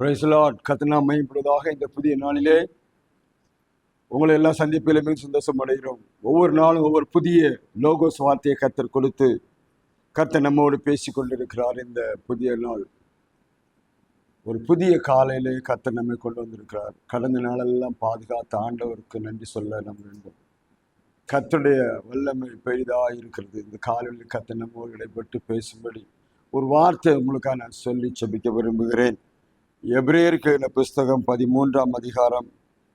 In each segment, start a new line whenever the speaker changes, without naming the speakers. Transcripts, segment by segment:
பிரைஸ்லாட் கத்தனா மையப்படுவதாக இந்த புதிய நாளிலே உங்களை எல்லாம் சந்திப்பில் மிக சந்தோஷம் அடைகிறோம். ஒவ்வொரு நாளும் ஒவ்வொரு புதிய லோகோஸ் வார்த்தையை கத்தர் கொடுத்து கத்தர் நம்மோடு பேசி கொண்டிருக்கிறார் இந்த புதிய நாள். ஒரு புதிய காலையிலே கத்தர் நம்மை கொண்டு வந்திருக்கிறார். கடந்த நாளெல்லாம் பாதுகாத்த ஆண்டவருக்கு நன்றி சொல்ல நம்ம வேண்டும். கர்த்தருடைய வல்லமை பெரிதாக இருக்கிறது. இந்த காலையில் கத்தர் நம்மோடு இடைப்பட்டு பேசும்படி ஒரு வார்த்தை உங்களுக்காக நான் சொல்லி செபிக்க விரும்புகிறேன். எப்ரேயருக்கு எழுதின புஸ்தகம் பதிமூன்றாம் அதிகாரம்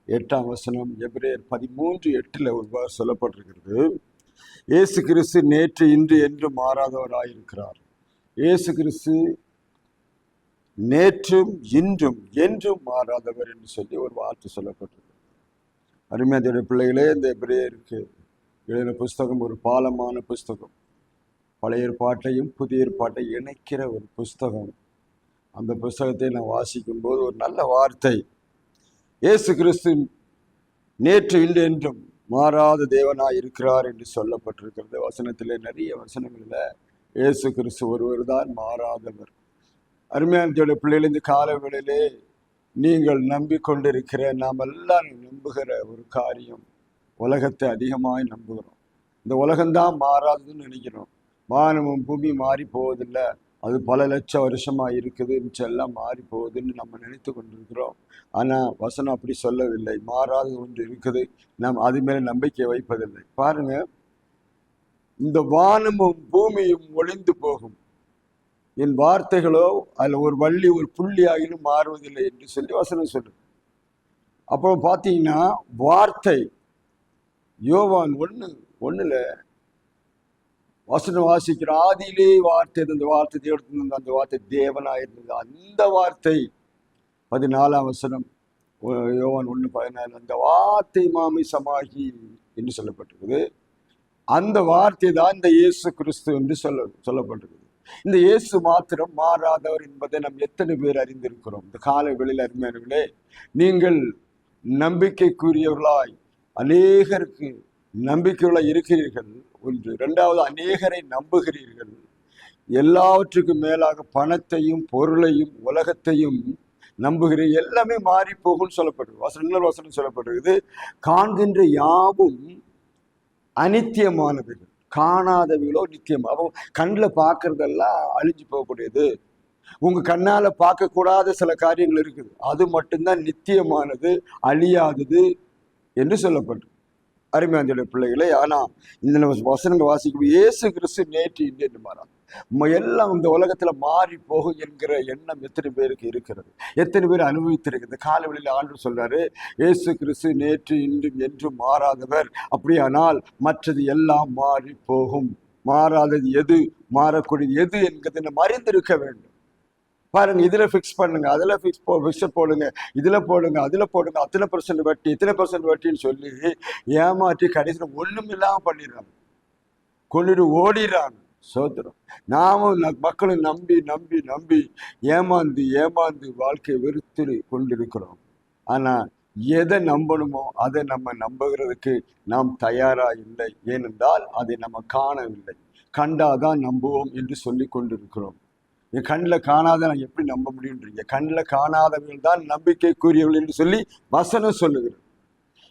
எட்டாம் வசனம் எப்ரேயர் பதிமூன்று எட்டில் ஒரு சொல்லப்பட்டிருக்கிறது. இயேசு கிறிஸ்து நேற்று இன்று என்று மாறாதவராயிருக்கிறார் இயேசு கிறிஸ்து நேற்றும் இன்றும் என்றும் மாறாதவர் என்று சொல்லி ஒரு வார்த்தை சொல்லப்பட்டிருக்கிறது. அருமையாதைய பிள்ளைகளே இந்த எப்ரேயருக்கு எழுதின புஸ்தகம் ஒரு பாலமான புஸ்தகம். பழைய ஏற்பாட்டையும் புதிய ஏற்பாட்டை இணைக்கிற ஒரு புஸ்தகம். அந்த புஸ்தகத்தை நான் வாசிக்கும்போது ஒரு நல்ல வார்த்தை. இயேசு கிறிஸ்து நேற்று இல்லை என்றும் மாறாத தேவனாக இருக்கிறார் என்று சொல்லப்பட்டிருக்கிறது. வசனத்திலே நிறைய வசனங்களில் இயேசு கிறிஸ்து ஒருவர் தான் மாறாதவர். அருமையான பிள்ளைகள் இந்த கால வேளையிலே நீங்கள் நம்பிக்கொண்டிருக்கிற நாம் எல்லாம் நம்புகிற ஒரு காரியம் உலகத்தை அதிகமாக நம்புகிறோம். இந்த உலகம்தான் மாறாதுன்னு நினைக்கிறோம். வானமும் பூமி மாறி போவதில்லை. அது பல லட்சம் வருஷமாக இருக்குது மிச்சம் எல்லாம் மாறி போகுதுன்னு நம்ம நினைத்து கொண்டிருக்கிறோம். ஆனால் வசனம் அப்படி சொல்லவில்லை. மாறாத ஒன்று இருக்குது. நாம் அது மேலே நம்பிக்கை வைப்பதில்லை. பாருங்க. இந்த வானமும் பூமியும் ஒளிந்து போகும். என் வார்த்தைகளோ அதில் ஒரு வள்ளி ஒரு புள்ளி மாறுவதில்லை என்று சொல்லி வசனம் சொல்லு அப்புறம் பார்த்தீங்கன்னா வார்த்தை யோவான் ஒன்று ஒன்றில் வசனம் வாசிக்கிற ஆதியிலே வார்த்தை அந்த வார்த்தை தேவன் அந்த வார்த்தை தேவனாக இருந்தது. அந்த வார்த்தை பதினாலாம் வசனம் யோவான் ஒன்று பதினாலு அந்த வார்த்தை மாமி சமாகி என்று சொல்லப்பட்டிருக்குது. அந்த வார்த்தை தான் இந்த இயேசு கிறிஸ்து என்று சொல்ல சொல்லப்பட்டிருக்குது. இந்த இயேசு மாத்திரம் மாறாதவர் என்பதை நாம் எத்தனை பேர் அறிந்திருக்கிறோம்? இந்த கால வெளியில் அருமையானவர்களே நீங்கள் நம்பிக்கைக்குரியவர்களாய் அநேகருக்கு நம்பிக்கையுள்ள இருக்கிறீர்கள். ஒன்று. ரெண்டாவது அநேகரை நம்புகிறீர்கள். எல்லாவற்றுக்கும் மேலாக பணத்தையும் பொருளையும் உலகத்தையும் நம்புகிற எல்லாமே மாறி போகும்னு சொல்லப்படுது. வசனம் இன்னொரு வசனம் சொல்லப்படுகிறது. காண்கின்ற யாவும் அனித்தியமானவைகள் காணாதவைகளோ நித்தியம். அப்போ கண்ணில் பார்க்கறதெல்லாம் அழிஞ்சு போகக்கூடியது. உங்கள் கண்ணால் பார்க்கக்கூடாத சில காரியங்கள் இருக்குது. அது மட்டும்தான் நித்தியமானது அழியாதது என்று சொல்லப்பட்டு அருமையாந்தியுடைய பிள்ளைகளே ஆனா இந்த நம்ம வசனங்கள் வாசிக்கும் இயேசு கிறிஸ்து நேற்று இன்று என்று மாறாது எல்லாம் இந்த உலகத்துல மாறி போகும் என்கிற எண்ணம் எத்தனை பேருக்கு இருக்கிறது? எத்தனை பேர் அனுபவித்திருக்கிறது? காலவெளியில் ஆண்டு சொல்றாரு இயேசு கிறிஸ்து நேற்று இன்றும் என்றும் மாறாதவர். அப்படியானால் மற்றது எல்லாம் மாறி போகும். மாறாதது எது? மாறக்கூடியது எது என்கிறதை மறைந்திருக்க அறிந்திருக்க வேண்டும். பாருங்க இதுல ஃபிக்ஸ் பண்ணுங்க அதுல ஃபிக்ஸ் போ ஃபிக்ஸட் போடுங்க இதுல போடுங்க அதுல போடுங்க அத்தனை பர்சன்ட் வட்டி இத்தனை பர்சன்ட் வட்டின்னு சொல்லி ஏமாற்றி கடைசியில் ஒண்ணும் இல்லாமல் பண்ணிடுறாங்க. கொண்டுட்டு ஓடிடுறாங்க சோதரம் நாமும் ந- மக்களும் நம்பி நம்பி நம்பி ஏமாந்து ஏமாந்து வாழ்க்கையை வெறுத்து கொண்டிருக்கிறோம். ஆனா எதை நம்பணுமோ அதை நம்ம நம்புகிறதுக்கு நாம் தயாரா இல்லை. ஏனென்றால் அதை நம்ம காணவில்லை. கண்டாதான் நம்புவோம் என்று சொல்லி கொண்டிருக்கிறோம். என் கண்ணில் காணாத நான் எப்படி நம்ப முடியுன்றீங்க கண்ணில் காணாதவர்கள் தான் நம்பிக்கைக்குரியவர்கள் என்று சொல்லி வசனம் சொல்லுகிறது.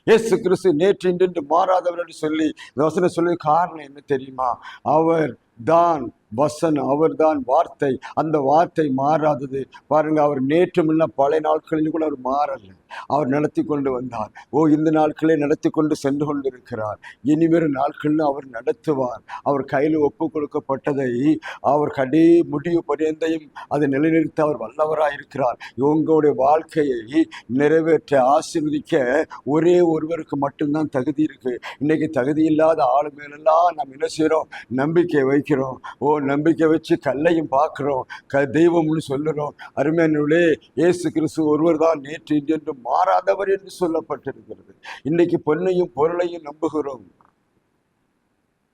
இயேசு கிறிஸ்து நேற்று இன்று மாறாதவர் என்று சொல்லி இந்த வசனம் சொல்லி காரணம் என்ன தெரியுமா? அவர் தான் வசனம் அவர்தான் வார்த்தை. அந்த வார்த்தை மாறாதது. பாருங்கள் அவர் நேற்று முன்ன பழைய நாட்களிலும் கூட அவர் மாறல. அவர் நடத்தி கொண்டு வந்தார். ஓ இந்த நாட்களே நடத்தி கொண்டு சென்று கொண்டிருக்கிறார். இனிவரும் நாட்களில் அவர் நடத்துவார். அவர் கையில் ஒப்பு கொடுக்கப்பட்டதை அவர் கடி முடிவு பரியந்தையும் அதை நிலைநிறுத்த அவர் வல்லவராக இருக்கிறார். உங்களுடைய வாழ்க்கையை நிறைவேற்ற ஆசீர்வதிக்க ஒரே ஒருவருக்கு மட்டும்தான் தகுதி இருக்கு. இன்னைக்கு தகுதி இல்லாத ஆளு மேலெல்லாம் நம்ம என்ன செய்கிறோம் நம்பிக்கை வைக்கிறோம். ஓ நம்பிக்கை வச்சு கல்லையும் பார்க்குறோம். க தெய்வம்னு சொல்லுறோம். அருமையானே இயேசு கிறிஸ்து ஒருவர் தான் நேற்று இன்று என்று மாறாதவர் என்று சொல்லப்பட்டிருக்கிறது. இன்னைக்கு பொன்னையும் பொருளையும் நம்புகிறோம்.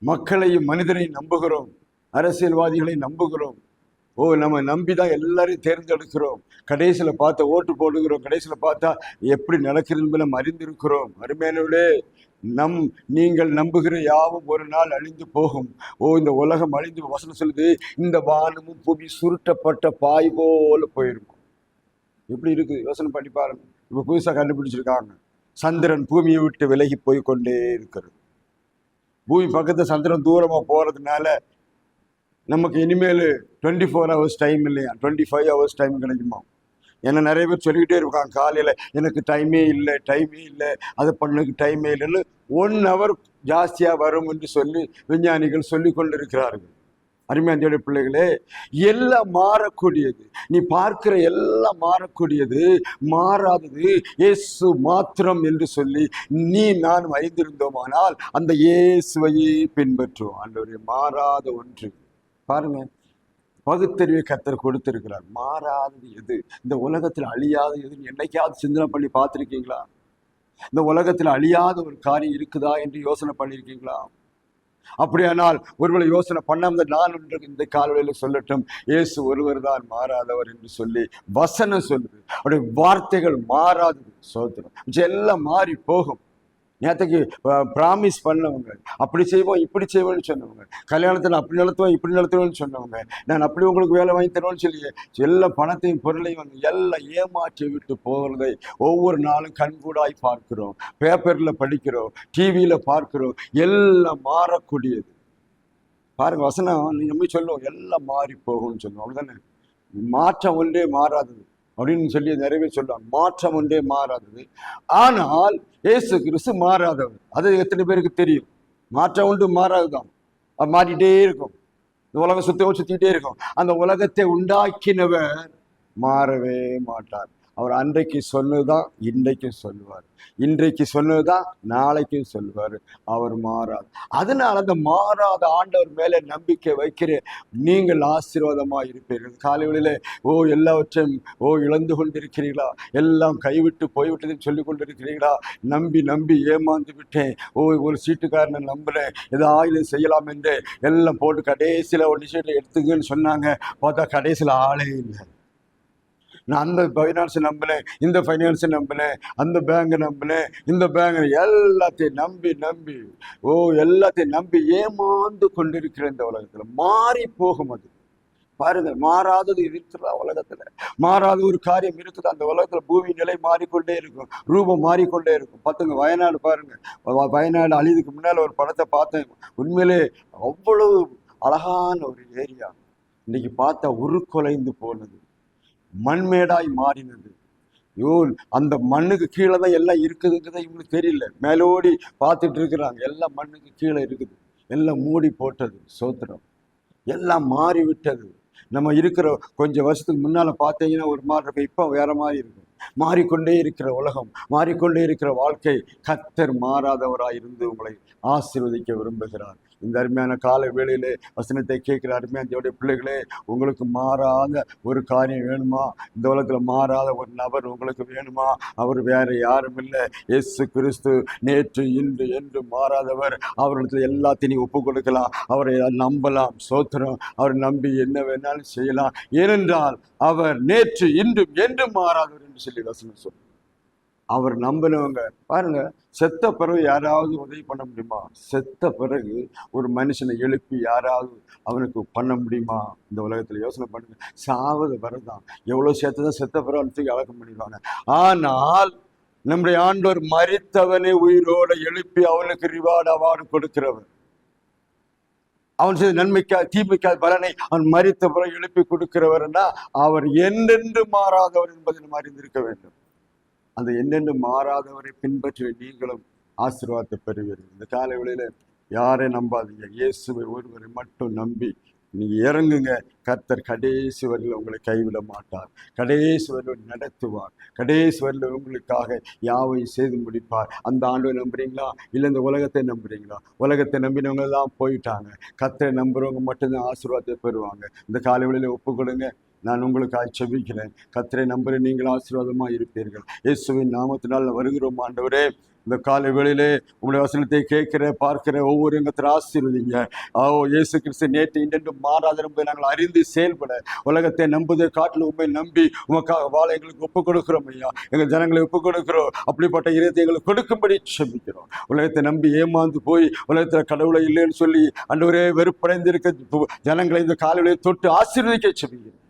மக்களையும் மனிதனையும் நம்புகிறோம். அரசியல்வாதிகளை நம்புகிறோம். ஓ நம்ம நம்பி தான் எல்லாரையும் தேர்ந்தெடுக்கிறோம். கடைசியில் பார்த்தா ஓட்டு போடுகிறோம். கடைசியில் பார்த்தா எப்படி நடக்கிறது என்பதை நம்ம அறிந்திருக்கிறோம். அருமையானவர்களே நம் நீங்கள் நம்புகிற யாவும் ஒரு நாள் அழிந்து போகும். ஓ இந்த உலகம் அழிந்து வசனம் சொல்லுது இந்த வானமும் புவி சுருட்டப்பட்ட பாய் போல போயிருக்கும். எப்படி இருக்குது யோசனை பண்ணி பாருங்க. இப்போ புதுசாக கண்டுபிடிச்சிருக்காங்க. சந்திரன் பூமியை விட்டு விலகி போய் கொண்டே இருக்கிறது. பூமி பக்கத்து சந்திரன் தூரமாக போகிறதுனால நமக்கு இனிமேல் டுவெண்ட்டி ஃபோர் ஹவர்ஸ் டைம் இல்லையா? டுவெண்ட்டி ஃபைவ் ஹவர்ஸ் டைம் கிடைக்குமா? ஏன்னா நிறைய பேர் சொல்லிக்கிட்டே இருக்காங்க காலையில் எனக்கு டைமே இல்லை டைமே இல்லை அதை பண்ணுக்கு டைமே இல்லைன்னு ஒன் ஹவர் ஜாஸ்தியாக வரும் என்று சொல்லி விஞ்ஞானிகள் சொல்லி கொண்டிருக்கிறார்கள். அருமையாந்தியோட பிள்ளைகளே எல்லாம் மாறக்கூடியது. நீ பார்க்கிற எல்லாம் மாறக்கூடியது மாறாதது இயேசு மாத்திரம் என்று சொல்லி நீ நான் வைந்திருந்தோமானால் அந்த இயேசுவையே பின்பற்றுவோம். ஆண்டவரே மாறாத ஒன்று. பாருங்க பகுத்தறிவை கத்தர் கொடுத்திருக்கிறார். மாறாதது எது? இந்த உலகத்தில் அழியாத எதுன்னு என்னைக்காவது சிந்தனை பண்ணி பார்த்துருக்கீங்களா? இந்த உலகத்தில் அழியாத ஒரு காரியம் இருக்குதா என்று யோசனை பண்ணியிருக்கீங்களா அப்படியானால் ஒருவேளை யோசனை பண்ணாமல் நான் ஒன்று இந்த காலவெளியில் சொல்லட்டும். இயேசு ஒருவர் தான் மாறாதவர் என்று சொல்லி வசனம் சொல்லுது. அவருடைய வார்த்தைகள் மாறாதது. சோதனம் எல்லாம் மாறி போகும் நேற்றுக்கு ப்ராமிஸ் பண்ணவங்க. அப்படி செய்வோம் இப்படி செய்வோம்னு சொன்னவங்க. கல்யாணத்தில் அப்படி நடத்துவோம் இப்படி நடத்துவோம்னு சொன்னவங்க. நான் அப்படி உங்களுக்கு வேலை வாங்கி தருவோம்னு சொல்லி எல்லா பணத்தையும் பொருளையும் வந்து எல்லாம் ஏமாற்றி விட்டு போகிறதை ஒவ்வொரு நாளும் கண்கூடாய் பார்க்கிறோம். பேப்பரில் படிக்கிறோம் டிவியில் பார்க்கிறோம். எல்லாம் மாறக்கூடியது. பாருங்க வசனம் நீங்க போய் சொல்லுவோம் எல்லாம் மாறி போகும்னு சொல்லுவோம். அவ்வளோதானே மாற்றம் ஒன்றே மாறாதது. அப்படின்னு சொல்லி நிறைய பேர் சொல்லுவாங்க. மாற்றம் ஒன்றே மாறாதது. ஆனால் இயேசு கிறிஸ்து மாறாதவர். அது எத்தனை பேருக்கு தெரியும்? மாற்றம் உண்டு மாறாதுதான் அது மாறிட்டே இருக்கும். இந்த உலகம் சுத்தம் சுத்திக்கிட்டே இருக்கும். அந்த உலகத்தை உண்டாக்கினவர் மாறவே மாட்டார். அவர் அன்றைக்கு சொன்னதுதான் இன்றைக்கும் சொல்லுவார். இன்றைக்கு சொன்னதுதான் நாளைக்கும் சொல்லுவார். அவர் மாறாது அதனால அந்த மாறாத ஆண்டவர் மேலே நம்பிக்கை வைக்கிற நீங்கள் ஆசீர்வாதமா இருப்பீர்கள். காலைகளில் ஓ எல்லாவற்றையும் ஓ இழந்து கொண்டிருக்கிறீர்களா? எல்லாம் கைவிட்டு போய்விட்டதுன்னு சொல்லி கொண்டிருக்கிறீர்களா? நம்பி நம்பி ஏமாந்து விட்டேன். ஓ ஒரு சீட்டுக்காரனை நம்புறேன். ஏதோ ஆயுதம் செய்யலாம் என்று. எல்லாம் போட்டு கடைசியில் ஒரு விஷயத்தை எடுத்துங்கன்னு சொன்னாங்க. பார்த்தா கடைசியில் ஆளே இல்லை. நான் அந்த ஃபைனான்ஸை நம்பினேன் இந்த ஃபைனான்ஸை நம்பினேன் அந்த பேங்கை நம்பினேன் இந்த பேங்கை எல்லாத்தையும் நம்பி நம்பி ஓ எல்லாத்தையும் நம்பி ஏமாந்து கொண்டிருக்கிற இந்த உலகத்தில். மாறி போகும் அது. பாருங்க மாறாதது இருக்குதா உலகத்துல? மாறாத ஒரு காரியம் இருக்குது? அந்த உலகத்துல பூமி நிலை மாறிக்கொண்டே இருக்கும் ரூபம் மாறிக்கொண்டே இருக்கும். பார்த்துங்க வயநாடு பாருங்க. வயநாடு அழிதுக்கு முன்னால் ஒரு படத்தை பார்த்தேன். உண்மையிலே அவ்வளவு அழகான ஒரு ஏரியா இன்னைக்கு பார்த்தா உருக்குலைந்து போனது. மண்மேடாய் மாறினது. ஐயோ அந்த மண்ணுக்கு கீழே தான் எல்லாம் இருக்குதுங்கிறத இவங்களுக்கு தெரியல. மேலோடி பார்த்துட்டு இருக்கிறாங்க எல்லாம் மண்ணுக்கு கீழே இருக்குது. எல்லாம் மூடி போட்டது சோத்திரம். எல்லாம் மாறி விட்டது நம்ம இருக்கிற கொஞ்சம் வருஷத்துக்கு முன்னால் பார்த்தீங்கன்னா ஒரு மாதிரி இருக்கும். இப்போ வேற மாதிரி இருக்கும். மாறிக்கொண்டே இருக்கிற உலகம் மாறிக்கொண்டே இருக்கிற வாழ்க்கை கத்தர் மாறாதவராய் இருந்து உங்களை ஆசீர்வதிக்க விரும்புகிறார். இந்த அருமையான கால வேளையிலே வசனத்தை கேட்குற அருமையான தேவடைய பிள்ளைகளே உங்களுக்கு மாறாத ஒரு காரியம் வேணுமா? இந்த உலகத்தில் மாறாத ஒரு நபர் உங்களுக்கு வேணுமா? அவர் வேற யாரும் இல்லை. இயேசு கிறிஸ்து நேற்று இன்று என்று மாறாதவர். அவர்களுக்கு எல்லாத்தையும் நீ ஒப்பு கொடுக்கலாம். அவரை நம்பலாம் சோத்திரம். அவர் நம்பி என்ன வேணாலும் செய்யலாம். ஏனென்றால் அவர் நேற்று இன்றும் என்றும் மாறாதவர் என்று சொல்லி வசனம் சொல்லு அவர் நம்பினவங்க. பாருங்க செத்த பிறகு யாராவது உதவி பண்ண முடியுமா? செத்த பிறகு ஒரு மனுஷனை எழுப்பி யாராவது அவனுக்கு பண்ண முடியுமா? இந்த உலகத்துல யோசனை பண்ணுங்க. சாவது வரதான் எவ்வளவு சேர்த்து தான் செத்த பிறகு அவனுக்கு அடக்கம் பண்ணிடுவாங்க. ஆனால் நம்முடைய ஆண்டவர் மறித்தவனை உயிரோட எழுப்பி அவனுக்கு ரிவார்டு அவார்டு கொடுக்கிறவர். அவன் செய்த நன்மைக்கா தீமைக்கா பலனை அவன் மறித்த பிறகு எழுப்பி கொடுக்கிறவர்னா அவர் என்றென்று மாறாதவர் என்பதை நம்ம அறிந்திருக்க வேண்டும். அந்த என்னென்று மாறாதவரை பின்பற்றி நீங்களும் ஆசீர்வாதத்தை பெறுவீர்கள். இந்த காலை வேளையில யாரை நம்பாதீங்க? இயேசுவை ஒருவரை மட்டும் நம்பி நீங்கள் இறங்குங்க. கர்த்தர் கடைசி வரையில் உங்களை கைவிட மாட்டார். கடைசி வரையில் நடத்துவார். கடைசி வரையில் உங்களுக்காக யாவையும் செய்து முடிப்பார். அந்த ஆண்டை நம்புறீங்களா? இல்லை இந்த உலகத்தை நம்புறீங்களா? உலகத்தை நம்பினவங்க தான் போயிட்டாங்க. கர்த்தரை நம்புறவங்க மட்டும்தான் ஆசீர்வாதத்தை பெறுவாங்க. இந்த காலை வேளையில ஒப்பு கொடுங்க நான் உங்களுக்காக செபிக்கிறேன் கத்திரை நம்புகிறேன். நீங்கள் ஆசீர்வாதமாக இருப்பீர்கள். இயேசுவின் நாமத்தினால் வருகிறோம் ஆண்டவரே. இந்த காலை வேளையிலே உங்களுடைய வசனத்தை கேட்கிற பார்க்கிற ஒவ்வொரு எங்கத்தில் ஆசீர்வதிங்க. ஓ இயேசு கிறிஸ்து நேற்று இன்றென்று மாறாத என்பதை நாங்கள் அறிந்து செயல்பட உலகத்தை நம்புதை காட்டில் உண்மை நம்பி உமக்காக வாழ எங்களுக்கு ஒப்புக் கொடுக்குறோம் ஐயா. எங்கள் ஜனங்களை ஒப்புக் கொடுக்குறோம். அப்படிப்பட்ட இதயத்தை எங்களுக்கு கொடுக்கும்படி செபிக்கிறோம் உலகத்தை நம்பி ஏமாந்து போய் உலகத்தில் கடவுளை இல்லைன்னு சொல்லி அண்டவரே வெறுப்படைந்திருக்க ஜனங்களை இந்த காலையிலே தொட்டு ஆசீர்வதிக்க செபிக்கிறோம்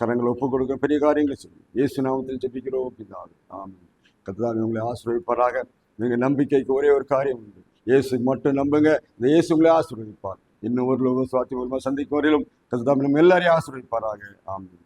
கரங்களை ஒப்புக் கொடுக்க பெரிய காரியங்களை செய்யும் இயேசு நாமத்தில் ஜெபிக்கிறோம் அப்படின்னா ஆமாம் கத்தாவே உங்களை ஆசீர்வதிப்பாராக. நீங்கள் நம்பிக்கைக்கு ஒரே ஒரு காரியம் உண்டு. இயேசு மட்டும் நம்புங்க. இந்த இயேசு உங்களை ஆசீர்வதிப்பார். இன்னும் ஒரு லோகம் சுவாத்தி மூலமாக சந்திக்கும் வரையிலும் கத்தாமே நம்ம எல்லாரையும் ஆசீர்வதிப்பாராக. ஆமாம்